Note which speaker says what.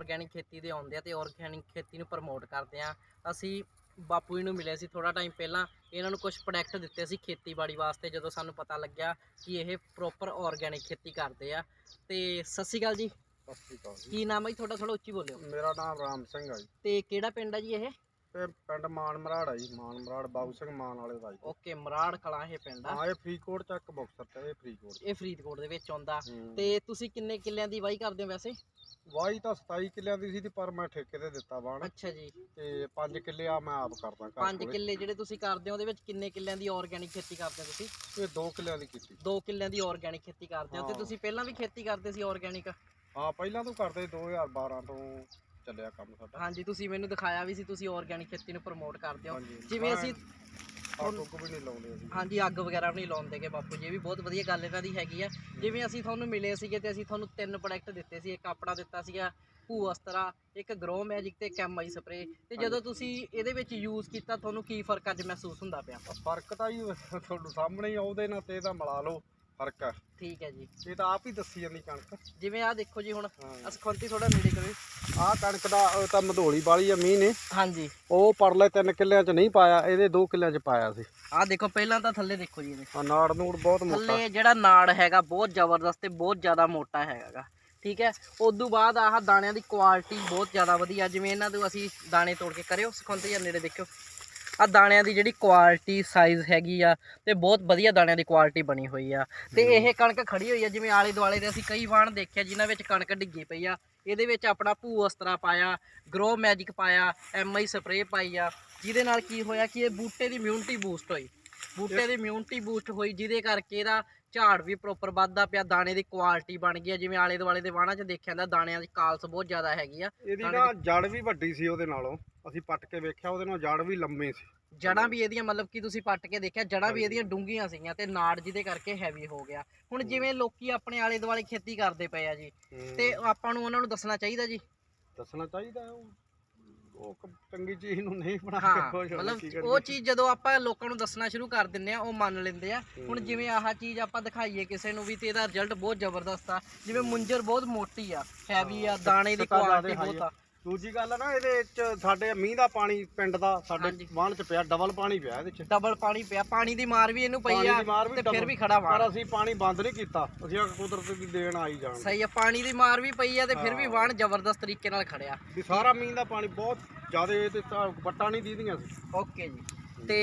Speaker 1: ਆ ਤੇ ਆਰਗੈਨਿਕ ਖੇਤੀ ਨੂੰ ਪ੍ਰਮੋਟ ਕਰਦੇ ਆ। ਅਸੀਂ ਬਾਪੂ ਜੀ ਨੂੰ ਮਿਲੇ ਸੀ ਥੋੜਾ ਟਾਈਮ ਪਹਿਲਾਂ ਇਹਨਾਂ ਨੂੰ ਕੁਝ ਪ੍ਰੋਡਕਟ ਦਿੱਤੇ ਸੀ ਖੇਤੀਬਾੜੀ ਵਾਸਤੇ ਜਦੋਂ ਸਾਨੂੰ ਪਤਾ ਲੱਗਿਆ ਕਿ ਇਹ ਪ੍ਰੋਪਰ ਆਰਗੈਨਿਕ ਖੇਤੀ ਕਰਦੇ ਆ। ਤੇ ਸਤਿ ਸ਼੍ਰੀ ਅਕਾਲ ਜੀ।
Speaker 2: ਸਤਿ ਸ਼੍ਰੀ ਅਕਾਲ ਜੀ।
Speaker 1: ਕੀ ਨਾਮ ਹੈ ਤੁਹਾਡਾ ਥੋੜਾ ਉੱਚੀ ਬੋਲਿਓ।
Speaker 2: ਮੇਰਾ ਨਾਮ ਰਾਮ ਸਿੰਘ ਆ ਜੀ।
Speaker 1: ਤੇ ਕਿਹੜਾ ਪਿੰਡ ਹੈ ਜੀ ਇਹ?
Speaker 2: ਤੇ ਪਿੰਡ ਮਾਨ ਮਰਾੜ ਆ ਜੀ ਮਾਨ ਮਰਾੜ ਬਾਬੂ ਸਿੰਘ ਮਾਨ ਵਾਲੇ ਦਾ ਜੀ।
Speaker 1: ਓਕੇ ਮਰਾੜ ਕਲਾਂ ਇਹ ਪਿੰਡ ਆ।
Speaker 2: ਹਾਂ ਇਹ ਫਰੀਦਕੋਟ ਚ ਇੱਕ ਮੁਕਤਸਰ ਤੇ ਇਹ ਫਰੀਦਕੋਟ
Speaker 1: ਇਹ ਫਰੀਦਕੋਟ ਦੇ ਵਿੱਚ ਆਉਂਦਾ। ਤੇ ਤੁਸੀਂ ਕਿੰਨੇ ਕਿੱਲਿਆਂ ਦੀ ਵਾਹੀ ਕਰਦੇ ਹੋ ਵੈਸੇ?
Speaker 2: ਵਾਹੀ ਤਾਂ 27 ਕਿੱਲਿਆਂ ਦੀ ਸੀ ਤੇ ਪਰ ਮੈਂ ਠੇਕੇ ਤੇ ਦਿੱਤਾ ਬਾਣ
Speaker 1: ਅੱਛਾ ਜੀ।
Speaker 2: ਤੇ 5 ਕਿੱਲੇ ਆ ਮੈਂ ਆਪ ਕਰਦਾ ਘਰ
Speaker 1: 5
Speaker 2: ਕੋਲੇ।
Speaker 1: ਕਿੱਲੇ ਜਿਹੜੇ ਤੁਸੀਂ ਕਰਦੇ ਹੋ ਉਹਦੇ ਵਿੱਚ ਕਿੰਨੇ ਕਿੱਲਿਆਂ ਦੀ ਆਰਗੈਨਿਕ ਖੇਤੀ ਕਰਦੇ ਹੋ ਤੁਸੀਂ?
Speaker 2: ਇਹ 2 ਕਿੱਲਿਆਂ ਦੀ ਕੀਤੀ
Speaker 1: 2 ਕਿੱਲਿਆਂ ਦੀ ਆਰਗੈਨਿਕ ਖੇਤੀ ਕਰਦੇ ਹੋ ਤੇ
Speaker 2: ਹਾਂ।
Speaker 1: ਤੁਸੀਂ ਪਹਿਲਾਂ ਵੀ ਖੇਤੀ ਕਰਦੇ ਸੀ ਆਰਗੈਨਿਕ
Speaker 2: ਹਾਂ ਪਹਿਲਾਂ ਤੋਂ ਕਰਦੇ 2012 ਤੋਂ ਚੱਲਿਆ ਕੰਮ ਸਾਡਾ।
Speaker 1: ਹਾਂਜੀ ਤੁਸੀਂ ਮੈਨੂੰ ਦਿਖਾਇਆ ਵੀ ਸੀ ਤੁਸੀਂ ਆਰਗੈਨਿਕ ਖੇਤੀ ਨੂੰ ਪ੍ਰਮੋਟ ਕਰਦੇ ਹੋ।
Speaker 2: ਹਾਂਜੀ
Speaker 1: ਜਿਵੇਂ ਅਸੀਂ
Speaker 2: ਆਟੋ ਕੋ ਵੀ ਨਹੀਂ ਲਾਉਂਦੇ ਅਸੀਂ।
Speaker 1: ਹਾਂਜੀ ਅੱਗ ਵਗੈਰਾ ਵੀ ਨਹੀਂ ਲਾਉਂਦੇਗੇ ਬਾਪੂ ਜੀ ਇਹ ਵੀ ਬਹੁਤ ਵਧੀਆ ਗੱਲ ਇਹਨਾਂ ਦੀ ਹੈਗੀ ਆ। ਜਿਵੇਂ ਅਸੀਂ ਤੁਹਾਨੂੰ ਮਿਲੇ ਸੀਗੇ ਤੇ ਅਸੀਂ ਤੁਹਾਨੂੰ ਤਿੰਨ ਪ੍ਰੋਡਕਟ ਦਿੱਤੇ ਸੀ ਇੱਕ ਆਪਣਾ ਦਿੱਤਾ ਸੀਗਾ ਭੂ ਅਸਤਰਾ ਇੱਕ ਗਰੋ ਮੈਜਿਕ ਤੇ ਕੈਮਾਈ ਸਪਰੇ ਤੇ ਜਦੋਂ ਤੁਸੀਂ ਇਹਦੇ ਵਿੱਚ ਯੂਜ਼ ਕੀਤਾ ਤੁਹਾਨੂੰ ਕੀ ਫ਼ਰਕ ਅੱਜ ਮਹਿਸੂਸ ਹੁੰਦਾ ਪਿਆ?
Speaker 2: ਫ਼ਰਕ ਤਾਂ ਹੀ ਤੁਹਾਨੂੰ ਸਾਹਮਣੇ ਹੀ ਆ, ਉਹਦੇ ਨਾਲ ਤੇ ਇਹਦਾ ਮਿਲਾ ਲਓ। ਫ਼ਰਕ ਆ।
Speaker 1: ਠੀਕ ਹੈ ਜੀ।
Speaker 2: ਇਹ ਤਾਂ ਆਪ ਹੀ ਦੱਸੀ ਜਾਂਦੀ ਕਣਕ।
Speaker 1: ਜਿਵੇਂ ਆਹ ਦੇਖੋ ਜੀ ਹੁਣ ਅਸਖੰਤੀ ਥੋੜਾ ਨੇੜੇ ਕਰੋ।
Speaker 2: ਆਹ ਕਣਕ ਦਾ ਉਹ ਤਾਂ ਮਧੋਲੀ ਵਾਲੀ ਆ ਮੀਂਹ ਨੇ।
Speaker 1: ਹਾਂਜੀ।
Speaker 2: ਉਹ ਪਰਲੇ ਤਿੰਨ ਕਿੱਲਿਆਂ ਚ ਨਹੀਂ ਪਾਇਆ ਇਹਦੇ ਦੋ ਕਿੱਲਿਆਂ ਚ ਪਾਇਆ ਸੀ।
Speaker 1: ਆਹ ਦੇਖੋ ਪਹਿਲਾਂ ਤਾਂ ਥੱਲੇ ਦੇਖੋ ਜੀ ਇਹਦੇ।
Speaker 2: ਆ ਨਾੜ ਨੂੜ ਬਹੁਤ ਮੋਟਾ।
Speaker 1: ਥੱਲੇ ਜਿਹੜਾ ਨਾੜ ਹੈਗਾ ਬਹੁਤ ਜ਼ਬਰਦਸਤ ਤੇ ਬਹੁਤ ਜ਼ਿਆਦਾ ਮੋਟਾ ਹੈਗਾਗਾ। ਠੀਕ ਹੈ? ਉਦੋਂ ਬਾਅਦ ਆਹ ਦਾਣਿਆਂ ਦੀ ਕੁਆਲਿਟੀ ਬਹੁਤ ਜ਼ਿਆਦਾ ਵਧੀਆ। ਜਿਵੇਂ ਇਹਨਾਂ ਤੋਂ ਅਸੀਂ ਦਾਣੇ ਤੋੜ ਕੇ ਕਰਿਓ ਸੁਖੰਤ ਜਾਂ ਨੇੜੇ ਦੇਖਿਓ। ਆ ਦਾਣਿਆਂ ਦੀ ਜਿਹੜੀ ਕੁਆਲਿਟੀ ਸਾਈਜ਼ ਹੈਗੀ ਆ ਤੇ ਬਹੁਤ ਵਧੀਆ ਦਾਣਿਆਂ ਦੀ ਕੁਆਲਿਟੀ ਬਣੀ ਹੋਈ ਆ। ਤੇ ਇਹ ਕਣਕ ਖੜੀ ਹੋਈ ਆ ਜਿਵੇਂ ਆਲੇ ਦੁਆਲੇ ਦੇ ਅਸੀਂ ਕਈ ਵਾਣ ਦੇਖਿਆ ਜਿਨ੍ਹਾਂ ਵਿੱਚ ਕਣਕ ਡਿੱਗੀ ਪਈ ਆ। ਇਹਦੇ ਵਿੱਚ ਆਪਣਾ ਭੂ ਅਸਤਰਾ ਪਾਇਆ ਗਰੋ ਮੈਜਿਕ ਪਾਇਆ ਐਮਆਈ ਸਪਰੇ ਪਾਈ ਆ। ਜਿਹਦੇ ਨਾਲ ਕੀ ਹੋਇਆ ਕਿ ਇਹ ਬੂਟੇ ਦੀ ਇਮਿਊਨਿਟੀ ਬੂਸਟ ਹੋਈ। ਬੂਟੇ ਦੀ ਇਮਿਊਨਿਟੀ ਬੂਸਟ ਹੋਈ ਜਿਹਦੇ ਕਰਕੇ ਇਹਦਾ ਝਾੜ ਵੀ ਪ੍ਰੋਪਰ ਵੱਧਦਾ ਪਿਆ ਦਾਣੇ ਦੀ ਕੁਆਲਿਟੀ ਬਣ ਗਈ ਆ ਜਿਵੇਂ ਆਲੇ ਦੁਆਲੇ ਦੇ ਵਾਹਣਾਂ 'ਚ ਦੇਖਿਆ ਜਾਂਦਾ ਦਾਣਿਆਂ ਦੀ ਕਾਲਸ ਬਹੁਤ ਜ਼ਿਆਦਾ ਹੈਗੀ ਆ।
Speaker 2: ਇਹਦੀ ਨਾ ਜੜ ਵੀ ਵੱਡੀ ਸੀ ਉਹਦੇ ਨਾਲੋਂ ਅਸੀਂ ਪੱਟ ਕੇ ਵੇਖਿਆ ਉਹਦੇ ਨਾਲ ਜੜ ਵੀ ਲੰਮੇ ਸੀ।
Speaker 1: ਜੜਾਂ ਵੀ ਇਹਦੀਆਂ ਮਤਲਬ ਕਿ ਤੁਸੀਂ ਪੱਟ ਕੇ ਦੇਖਿਆ ਜੜਾਂ ਵੀ ਇਹਦੀਆਂ ਡੂੰਘੀਆਂ ਸੀਗੀਆਂ ਤੇ ਨਾੜ ਜਿਹਦੇ ਕਰਕੇ ਹੈਵੀ ਹੋ ਗਿਆ। ਹੁਣ ਜਿਵੇਂ ਲੋਕੀ ਆਪਣੇ ਆਲੇ ਦੁਆਲੇ ਖੇਤੀ ਕਰਦੇ ਪਏ ਆ ਜੀ ਤੇ ਆਪਾਂ ਨੂੰ ਉਹਨਾਂ ਨੂੰ ਦੱਸਣਾ ਚਾਹੀਦਾ ਜੀ?
Speaker 2: ਦੱਸਣਾ ਚਾਹੀਦਾ ਉਹ ਉਹ ਕ- ਚੰਗੀ ਚੀਜ਼ ਨੂੰ ਨਹੀਂ ਬਣਾ
Speaker 1: ਹਾਂ
Speaker 2: ਕੇ ਖੁਸ਼ ਕੀ
Speaker 1: ਮਤਲਬ
Speaker 2: ਕਰੀਏ?
Speaker 1: ਉਹ ਚੀਜ਼ ਜਦੋਂ ਆਪਾਂ ਲੋਕਾਂ ਨੂੰ ਦੱਸਣਾ ਸ਼ੁਰੂ ਕਰ ਦਿੰਨੇ ਆ ਉਹ ਮੰਨ ਲੈਂਦੇ ਆ। ਹੁਣ
Speaker 2: ਹੂੰ।
Speaker 1: ਜਿਵੇਂ ਆਹ ਚੀਜ਼ ਆਪਾਂ ਦਿਖਾਈਏ ਕਿਸੇ ਨੂੰ ਵੀ ਤੇ ਇਹਦਾ ਰਿਜ਼ਲਟ ਬਹੁਤ ਜ਼ਬਰਦਸਤ ਆ। ਜਿਵੇਂ ਮੁੰਜਰ ਬਹੁਤ ਮੋਟੀ ਆ ਹੈਵੀ ਆ ਦਾਣੇ ਦੀ
Speaker 2: ਸੱਤਾ ਜ਼ਿਆਦੇ
Speaker 1: ਕੁਆਲਿਟੀ ਬਹੁਤ ਆ।
Speaker 2: ਦੂਜੀ ਗੱਲ ਆ ਨਾ ਇਹਦੇ ਚ ਸਾਡੇ ਮੀਂਹ ਦਾ ਪਾਣੀ ਪਿੰਡ ਦਾ ਸਾਡੇ
Speaker 1: ਹਾਂਜੀ।
Speaker 2: ਵਾਹਣ ਚ ਪਿਆ ਡਬਲ ਪਾਣੀ ਪਿਆ ਇਹਦੇ ਚ।
Speaker 1: ਡਬਲ ਪਾਣੀ ਪਿਆ ਪਾਣੀ ਦੀ ਮਾਰ ਵੀ ਇਹਨੂੰ ਪਈ
Speaker 2: ਪਾਣੀ
Speaker 1: ਆ
Speaker 2: ਦੀ ਮਾਰ ਵੀ
Speaker 1: ਤੇ ਫਿਰ। ਵੀ ਖੜਾ
Speaker 2: ਪਰ
Speaker 1: ਵਾਣ
Speaker 2: ਅਸੀਂ ਪਾਣੀ ਬੰਦ ਨਹੀਂ ਕੀਤਾ ਅਸੀਂ ਆ ਕੁਦਰਤ ਦੀ ਦੇਣ ਆਈ ਜਾਣ।
Speaker 1: ਸਹੀ ਆ ਪਾਣੀ ਦੀ ਮਾਰ ਵੀ ਪਈ ਆ ਤੇ ਫਿਰ ਵੀ। ਵਾਣ ਜ਼ਬਰਦਸਤ ਤਰੀਕੇ ਨਾਲ ਖੜਿਆ।
Speaker 2: ਵੀ ਸਾਰਾ ਮੀਂਹ ਦਾ ਪਾਣੀ ਬਹੁਤ ਜ਼ਿਆਦਾ ਇਹ ਤੇ ਤਾਂ ਵੱਟਾਂ ਨਹੀਂ ਦੀਦੀਆਂ ਸੀ।
Speaker 1: ਓਕੇ ਜੀ। ਤੇ